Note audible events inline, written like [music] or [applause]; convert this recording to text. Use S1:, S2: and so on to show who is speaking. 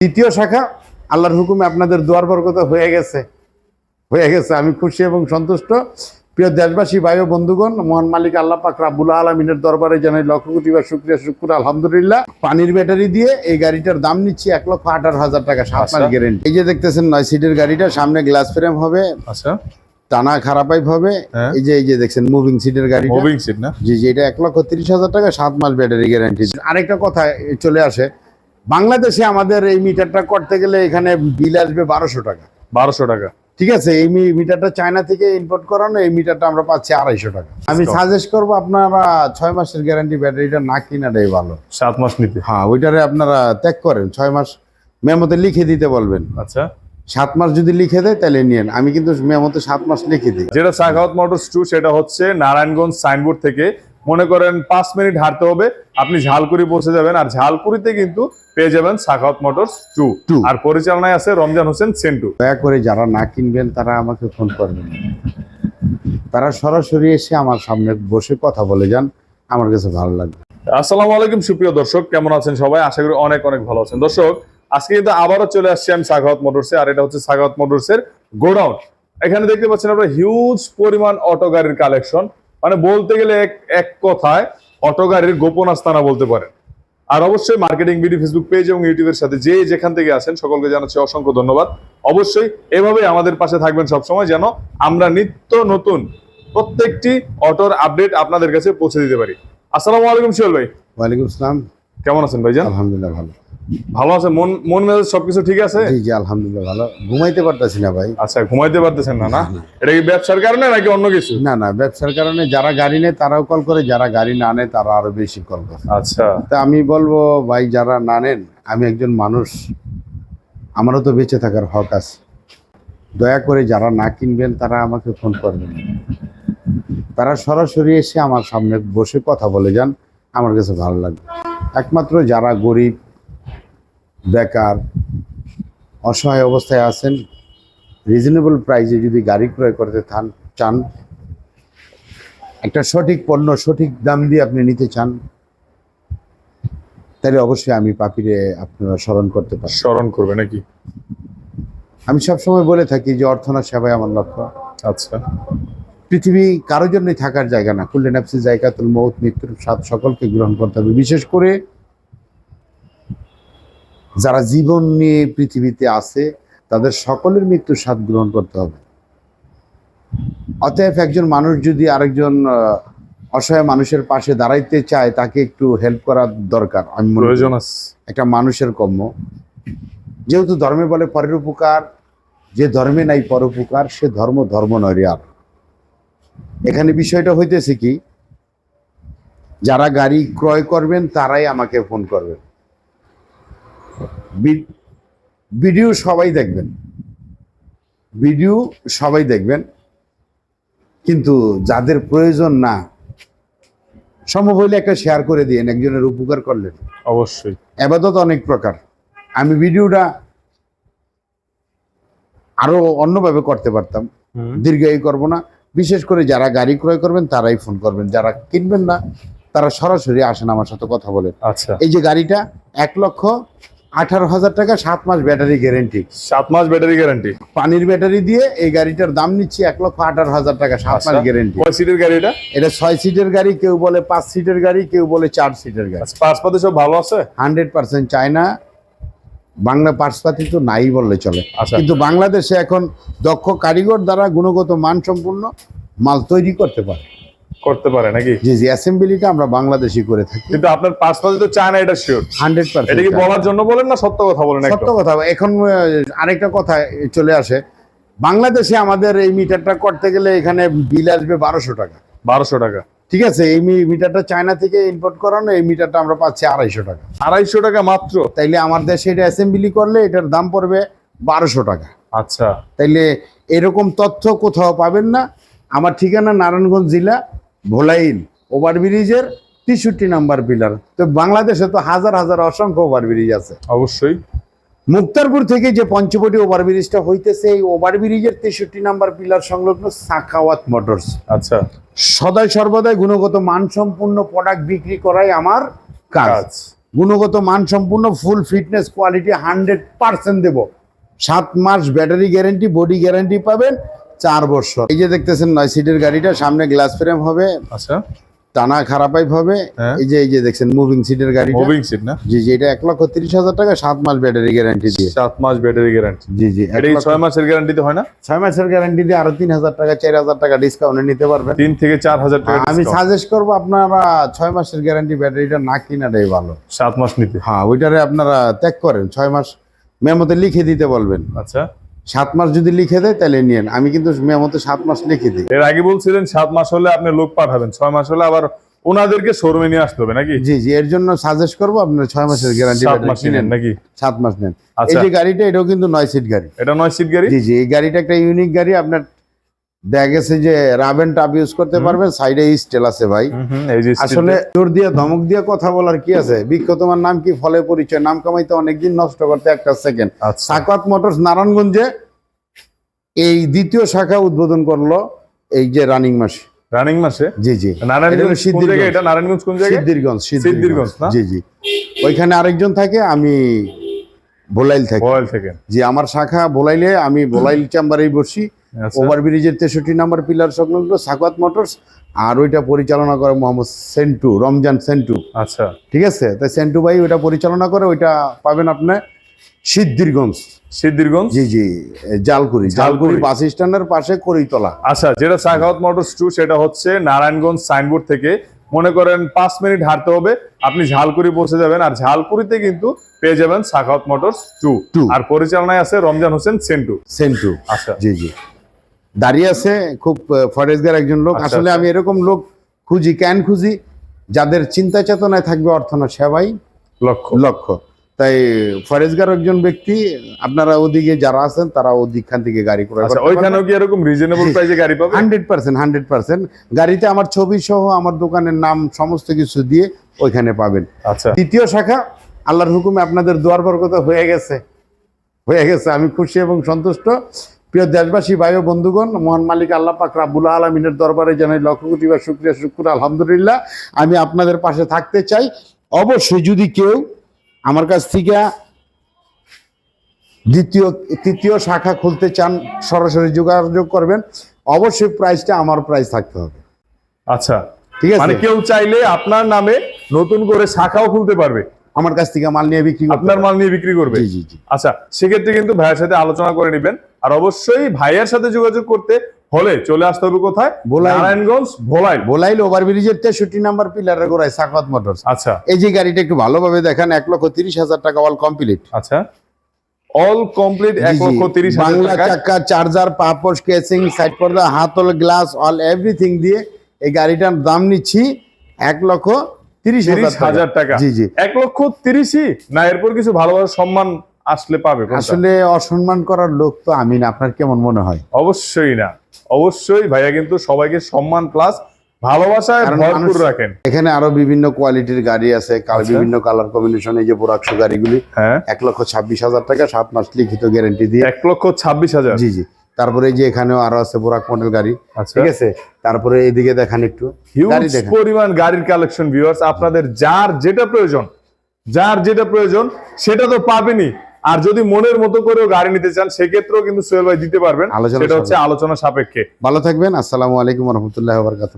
S1: দ্বিতীয় শাখা আল্লাহর হুকুমে আপনাদের দুয়ার বরকত হয়ে গেছে। হয়ে গেছে আমি খুশি এবং সন্তুষ্ট। প্রিয় দেশবাসী ভাই ও বন্ধুগণ মহান মালিক আল্লাহ পাক রাব্বুল আলমিনের দরবারে জানাই লক্ষ কোটি বা শুক্রিয়া শুক্র আলহামদুলিল্লাহ। পানির ব্যাটারি দিয়ে এই গাড়িটার দাম নিচ্ছি এক লক্ষ আঠারো হাজার টাকা সাত মাস
S2: আচ্ছা।
S1: গ্যারেন্টি এই যে দেখতেছেন নয় সিটের গাড়িটা সামনে গ্লাস ফ্রেম হবে
S2: আচ্ছা।
S1: টানা খারাপাইপ হবে।
S2: হ্যাঁ।
S1: এই যে এই যে দেখছেন মুভিং সিটের গাড়ি
S2: মুভিং সিট না?
S1: জি জি এটা এক লক্ষ তিরিশ হাজার টাকা সাত মাস ব্যাটারি গ্যারান্টি আরেকটা কথা চলে আসে বাংলাদেশে আমাদের এই মিটারটা করতে গেলে এখানে বিল আসবে বারোশো টাকা।
S2: বারোশো টাকা।
S1: ঠিক আছে এই মিটারটা চায়না থেকে ইম্পোর্ট করানো এই মিটারটা আমরা পাচ্ছি আড়াইশো টাকা। আমি সাজেস্ট করব আপনারা ছয় মাসের গ্যারান্টি ব্যাটারিটা না কিনাটাই ভালো।
S2: সাত মাস নিতে।
S1: হ্যাঁ ওইটারে আপনারা ত্যাগ করেন ছয় মাস মেমোতে লিখে দিতে বলবেন।
S2: আচ্ছা।
S1: সাত মাস যদি লিখে দেয় তাহলে নিয়েন। আমি কিন্তু মেমোতে সাত মাস লিখে দিই।
S2: যেটা সাখাওয়াত মোটরস টু সেটা হচ্ছে নারায়ণগঞ্জ সাইনবোর্ড থেকে মনে করেন পাঁচ মিনিট হাঁটতে হবে আপনি ঝালকুড়ি পৌঁছে যাবেন আর ঝালকুড়িতে কিন্তু পেয়ে যাবেন সাখাওয়াত মোটরস টু।
S1: Two।
S2: আর পরিচালনায় আছে রমজান হোসেন সেন্টু
S1: দয়া করে যারা না কিনবেন তারা আমাকে ফোন করবেন। তারা সরাসরি এসে আমার সামনে বসে কথা বলে যান আমার কাছে ভালো লাগবে।
S2: আসসালামু আলাইকুম সুপ্রিয় দর্শক কেমন আছেন সবাই? আশা করি অনেক অনেক ভালো আছেন। দর্শক আজকে কিন্তু আবারও চলে আসছি আমি সাখাওয়াত মোটরসে আর এটা হচ্ছে সাখাওয়াত মোটরসের গোডাউন। এখানে দেখতে পাচ্ছেন আপনারা হিউজ পরিমাণ অটো গাড়ির কালেকশন মানে বলতে গেলে এক এক কথায় অটো গাড়ির গোপন আস্তানা বলতে পারেন। আর অবশ্যই মার্কেটিং বিডি ফেসবুক পেজ এবং ইউটিউবের সাথে যে যেখান থেকে আসেন সকলকে জানাচ্ছি অসংখ্য ধন্যবাদ। অবশ্যই এভাবেই আমাদের পাশে থাকবেন সবসময় যেন আমরা নিত্য নতুন প্রত্যেকটি অটোর আপডেট আপনাদের কাছে পৌঁছে দিতে পারি। আসসালামু আলাইকুম সোহেল ভাই।
S1: ওয়ালাইকুম আসসালাম।
S2: কেমন আছেন ভাইজান?
S1: আলহামদুলিল্লাহ ভালো।
S2: ভালো আছে? মন মন মেজাজ সবকিছু ঠিক আছে?
S1: জি জি আলহামদুলিল্লাহ ভালো। ঘুমাইতে পারতেছি না ভাই।
S2: আচ্ছা ঘুমাইতে পারতেছেন না না? এটা কি ব্যবসার কারণে নাকি অন্য কিছু?
S1: না না ব্যবসার কারণে যারা গাড়ি নেয় তারাও কল করে যারা গাড়ি না নেয় তারা আরও বেশি কল করে।
S2: আচ্ছা।
S1: তা আমি বলব ভাই যারা না নেন আমি একজন মানুষ আমারও তো বেঁচে থাকার হক আছে। দয়া করে যারা না কিনবেন তারা আমাকে ফোন করবেন। তারা সরাসরি এসে আমার সামনে বসে কথা বলে যান আমার কাছে ভালো লাগবে। একমাত্র যারা গরিব বেকার অসহায় অবস্থায় আছেন রিজনেবল প্রাইসে যদি গাড়ি ক্রয় করতে থান চান একটা সঠিক পণ্য সঠিক দাম দিয়ে আপনি নিতে চান তাহলে অবশ্যই আমি পাপিরে আপনারা স্মরণ করতে পারেন
S2: স্মরণ করবে নাকি?
S1: আমি সবসময় বলে থাকি যে অর্থনা সেবাই আমার লক্ষ্য।
S2: আচ্ছা।
S1: পৃথিবী কারোর জন্যই থাকার জায়গা না। কুল্লে নাফসি জায়গাতুল মৌত মৃত্যুর স্বাদ সকলকে গ্রহণ করতে হবে। বিশেষ করে যারা জীবন নিয়ে পৃথিবীতে আছে তাদের সকলের মৃত্যুর স্বাদ গ্রহণ করতে হবে। অতএব একজন মানুষ যদি আরেকজন অসহায় মানুষের পাশে দাঁড়াইতে চায় তাকে একটু হেল্প করা দরকার। আমি
S2: প্রয়োজন
S1: একটা মানুষের কর্ম। যেহেতু ধর্মে বলে পরের উপকার যে ধর্মে নাই পরোপকার সে ধর্ম ধর্ম নয় আর। এখানে বিষয়টা হইতেছে কি যারা গাড়ি ক্রয় করবেন তারাই আমাকে ফোন করবেন। ভিডিও সবাই দেখবেন। ভিডিও সবাই দেখবেন। কিন্তু যাদের প্রয়োজন না সম্ভব হইলে একটা শেয়ার করে দিয়েন একজনের উপকার করলেন।
S2: অবশ্যই।
S1: আবাদত অনেক প্রকার। আমি ভিডিওটা আরও অন্যভাবে করতে পারতাম। দীর্ঘায়ী করব না। বিশেষ করে যারা গাড়ি ক্রয় করবেন তারাই ফোন করবেন। যারা কিনবেন না তারা সরাসরি আসেন আমার সাথে কথা বলেন।
S2: আচ্ছা।
S1: এই যে গাড়িটা এক লক্ষ আঠারো হাজার টাকা সাত মাস ব্যাটারি গ্যারেন্টি
S2: সাত মাস ব্যাটারি গ্যারান্টি
S1: পানির ব্যাটারি দিয়ে এই গাড়িটার দাম নিচ্ছি এক লক্ষ আঠারো হাজার টাকা সাত মাস
S2: আচ্ছা।
S1: গ্যারেন্টি
S2: কয় সিটের গাড়ি এটা?
S1: এটা ছয় সিটের গাড়ি কেউ বলে পাঁচ সিটের গাড়ি কেউ বলে চার সিটের গাড়ি।
S2: আচ্ছা, পাঁচপাতি সব ভালো আছে?
S1: Hundred percent China. বাংলা পার্সপাতি তো নাই বললে চলে।
S2: আচ্ছা।
S1: কিন্তু বাংলাদেশে এখন দক্ষ কারিগর দ্বারা গুণগত মানসম্পন্ন মাল তৈরি করতে পারে।
S2: করতে পারে নাকি?
S1: যে যে অ্যাসেম্বলিটা আমরা বাংলাদেশি করে থাকি।
S2: কিন্তু আপনার পাঁচপাতি তো চায় না এটা শিওর
S1: হান্ড্রেড
S2: এটা কি বলার জন্য বলেন না সত্য কথা বলেন
S1: সত্য কথা এখন আরেকটা কথা চলে আসে। বাংলাদেশে আমাদের এই মিটারটা করতে গেলে এখানে বিল আসবে বারোশো টাকা।
S2: বারোশো টাকা।
S1: ঠিক আছে এই মিটারটা চায়না থেকে ইম্পোর্ট করানো এই মিটারটা আমরা পাচ্ছি আড়াইশো টাকা।
S2: আড়াইশো টাকা মাত্র?
S1: তাইলে আমার দেশে এটা অ্যাসেম্বলি করলে এটার দাম পড়বে বারোশো টাকা।
S2: আচ্ছা।
S1: তাইলে এরকম তথ্য কোথাও পাবেন না। আমার ঠিকানা নারায়ণগঞ্জ জেলা ভোলাইল ওভারব্রিজের তেষট্টি নাম্বার পিলার। তো বাংলাদেশে তো হাজার হাজার অসংখ্য ওভারব্রিজ আছে।
S2: অবশ্যই।
S1: মুক্তারপুর থেকে যে পঞ্চবটি ওভারব্রিজটা হইতেছে এই ওভারব্রিজের তেষট্টি নাম্বার পিলার সংলগ্ন সাখাওয়াত মোটরস।
S2: আচ্ছা।
S1: সদাই সর্বদাই গুণগত মানসম্পন্ন প্রোডাক্ট বিক্রি করাই আমার কাজ।
S2: কাজ।
S1: গুণগত মানসম্পূর্ণ full fitness quality hundred percent দেবো। সাত মাস ব্যাটারি গ্যারেন্টি বডি গ্যারেন্টি পাবেন। চার বছর। এই যে দেখতেছেন নয় সিটের গাড়িটা সামনে গ্লাস ফ্রেম হবে
S2: আচ্ছা।
S1: টানা খারাপ হবে।
S2: হ্যাঁ।
S1: এই যে এই যে দেখছেন মুভিং সিটের গাড়ি
S2: মুভিং সিট না?
S1: জি জি এটা এক লক্ষ তিরিশ হাজার টাকা সাত মাস ব্যাটারি গ্যারান্টি দিয়ে।
S2: সাত মাস ব্যাটারি গ্যারান্টি
S1: জি জি
S2: এটা ছয় মাসের গ্যারান্টিতে হয় না?
S1: ছয় মাসের গ্যারান্টি দিয়ে আরও তিন হাজার টাকা চার হাজার টাকা ডিসকাউন্টে নিতে পারবেন।
S2: তিন থেকে চার হাজার টাকা
S1: আমি সাজেস্ট করব আপনারা ছয় মাসের গ্যারান্টি ব্যাটারিটা না কিনাটাই ভালো।
S2: সাত মাস নিতে।
S1: হ্যাঁ ওইটারে আপনারা ত্যাগ করেন। ছয় মাস মেমোতে লিখে দিতে বলবেন।
S2: আচ্ছা।
S1: সাত মাস যদি লিখে দেয় তাহলে নিয়েন। আমি কিন্তু মেমতে সাত মাস লিখে দিই।
S2: এর আগে বলছিলেন সাত মাস হলে আপনি লোক পাঠাবেন ছয় মাস হলে আবার ওনাদেরকে শোরুমে নিয়ে আসতে হবে নাকি?
S1: জি জি এর জন্য সাজেস্ট করব আপনার ছয় মাসের গ্যারান্টি
S2: সাত মাস নেন নাকি?
S1: সাত মাস নেন। এই
S2: আচ্ছা।
S1: যে গাড়িটা এটাও কিন্তু নয় সিট গাড়ি।
S2: এটা নয় সিট গাড়ি?
S1: জি জি এই গাড়িটা একটা ইউনিক গাড়ি আপনার দেখা গেছে যে রাবেন টাপ ইউজ করতে পারবেন সাইডে স্টেল আছে ভাই। আসলে জোর দিয়ে ধমক দিয়ে কথা বলার কি আছে? বিক্ষ তোমার নাম কি? ফলে পরিচয় নাম কামাইতে অনেকদিন নষ্ট করতে একটা সেকেন্ড
S2: আচ্ছা।
S1: সাকাত মোটরস নারায়ণগঞ্জে এই দ্বিতীয় শাখা উদ্বোধন করল এই যে রানিং মাসে
S2: রানিং মাসে
S1: জি জি।
S2: নারায়ণগঞ্জ
S1: সিদ্ধিরগঞ্জ।
S2: এটা নারায়ণগঞ্জ কোন জায়গায়?
S1: সিদ্ধিরগঞ্জ
S2: সিদ্ধিরগঞ্জ,
S1: জি জি। ওইখানে আরেকজন থাকে আমি বোলাইল থাকি।
S2: থেকে
S1: জি আমার শাখা বোলাইলে আমি বোলাইল [coughs] চেম্বারেই বসি। ওভারব্রিজের তেষট্টি নাম্বার পিলার সংলগ্ন সাকাত মোটরস আর ওইটা পরিচালনা করে মোহাম্মদ সেন্টু রমজান সেন্টু।
S2: আচ্ছা।
S1: ঠিক আছে? তাই সেন্টু ভাই ওইটা পরিচালনা করে ওইটা পাবেন আপনি সিদ্ধিরগঞ্জ।
S2: সিদ্ধিরগঞ্জ?
S1: জি জি জালকুড়ি।
S2: জালকুড়ি।
S1: বাস স্ট্যান্ডের পাশে করিতলা।
S2: আচ্ছা যেটা সাখাওয়াত মোটরস টু সেটা হচ্ছে নারায়ণগঞ্জ সাইনবোর্ড থেকে। মনে করেন পাঁচ মিনিট হাঁটতে হবে আপনি ঝালকুড়ি পৌঁছে যাবেন। আর ঝালকুড়িতে কিন্তু পেয়ে যাবেন সাখাওয়াত মোটরস টু। আর পরিচালনায় আছে রমজান হোসেন সেন্টু।
S1: সেন্টু।
S2: আচ্ছা।
S1: জি জি। দাঁড়িয়ে আছে খুব ফরেজগার একজন লোক।
S2: আচ্ছা,
S1: আসলে
S2: আচ্ছা।
S1: আমি এরকম লোক খুঁজি ক্যান খুঁজি? যাদের চিন্তা চেতনায় থাকবে অর্থনা সেবাই
S2: লক্ষ্য।
S1: লক্ষ্য। তাই ফরেজগার একজন ব্যক্তি আপনারা ওদিকে যারা আছেন তারা ওদিকখান থেকে গাড়ি করে
S2: আচ্ছা ওইখানেও কি এরকম রিজনেবল প্রাইসে গাড়ি পাবে
S1: হান্ড্রেড পার্সেন্ট হান্ড্রেড পার্সেন্ট গাড়িতে আমার ছবি সহ আমার দোকানের নাম সমস্ত কিছু দিয়ে ওইখানে পাবেন।
S2: আচ্ছা।
S1: তৃতীয় শাখা আল্লাহর হুকুমে আপনাদের দুয়ার বরকত হয়ে গেছে। হয়ে গেছে আমি খুশি এবং সন্তুষ্ট। প্রিয় দেশবাসী ভাই ও বন্ধুগণ মহান মালিক আল্লাহ পাক রাব্বুল আলমিনের দরবারে জানাই লক্ষ কোটি বা শুক্রিয়া শুক্র আলহামদুলিল্লাহ। আমি আপনাদের পাশে থাকতে চাই। অবশ্যই যদি কেউ আমার কাছ থেকে দ্বিতীয় তৃতীয় শাখা খুলতে চান সরাসরি যোগাযোগ করবেন। অবশ্যই প্রাইসটা আমার প্রাইস থাকতে হবে।
S2: আচ্ছা
S1: ঠিক আছে?
S2: মানে কেউ চাইলে আপনার নামে নতুন করে শাখাও খুলতে পারবে।
S1: আমার কাছ থেকে মাল নিয়ে বিক্রি
S2: আপনার মাল নিয়ে বিক্রি করবে।
S1: জি জি জি।
S2: আচ্ছা সেক্ষেত্রে কিন্তু ভাইয়ের সাথে আলোচনা করে নেবেন। আর অবশ্যই ভাইয়ের সাথে যোগাযোগ করতে হলে চলে আসতে হবে কোথায়। নারায়ণগঞ্জ ভোলাইল।
S1: বোলাইল ওভারব্রিজের তেষট্টি নাম্বার পিলারের গোড়ায় সাকাত মোটরস।
S2: আচ্ছা।
S1: এই যে গাড়িটা একটু ভালোভাবে দেখান এক লক্ষ তিরিশ হাজার টাকা অল কমপ্লিট
S2: আচ্ছা। অল কমপ্লিট এক লক্ষ তিরিশ হাজার
S1: বাংলা
S2: টাকা
S1: চাকা চার্জার পাপোশ কেসিং সাইড পর্দা হাতল গ্লাস অল এভরিথিং দিয়ে এই গাড়িটার দাম নিচ্ছি এক লক্ষ তিরিশ
S2: তিরিশ হাজার টাকা।
S1: জি জি।
S2: এক লক্ষ তিরিশই? না এরপর কিছু ভালো ভালো সম্মান আসলে পাবে
S1: আসলে অসম্মান করার লোক তো আমি না আপনার কেমন মনে হয়?
S2: অবশ্যই না। অবশ্যই ভাইয়া কিন্তু সবাইকে সম্মান প্লাস ভালোবাসায় ভরপুর রাখেন।
S1: এখানে আরও বিভিন্ন কোয়ালিটির গাড়ি আছে কাল
S2: আচ্ছা।
S1: বিভিন্ন কালার কম্বিনেশন এই যে বোরাকশো গাড়িগুলি
S2: হ্যাঁ।
S1: এক লক্ষ ছাব্বিশ হাজার টাকা সাত মাস লিখিত গ্যারেন্টি দিয়ে।
S2: এক লক্ষ ছাব্বিশ হাজার?
S1: জি জি। তারপরে এই যে এখানেও আরও আছে বোরাক মডেল গাড়ি
S2: আচ্ছা।
S1: ঠিক আছে? তারপরে এইদিকে দেখান একটু।
S2: পরিমাণ গাড়ির কালেকশন ভিউয়ার্স আপনাদের যার যেটা প্রয়োজন যার যেটা প্রয়োজন সেটা তো পাবেনই। আর যদি মনের মতো করেও গাড়ি নিতে চান সেক্ষেত্রেও কিন্তু সোহেল ভাই দিতে পারবেন।
S1: আলোচনা
S2: সেটা হচ্ছে আলোচনা সাপেক্ষে।
S1: ভালো থাকবেন। আসসালামু আলাইকুম রহমতুল্লাহ বরকাত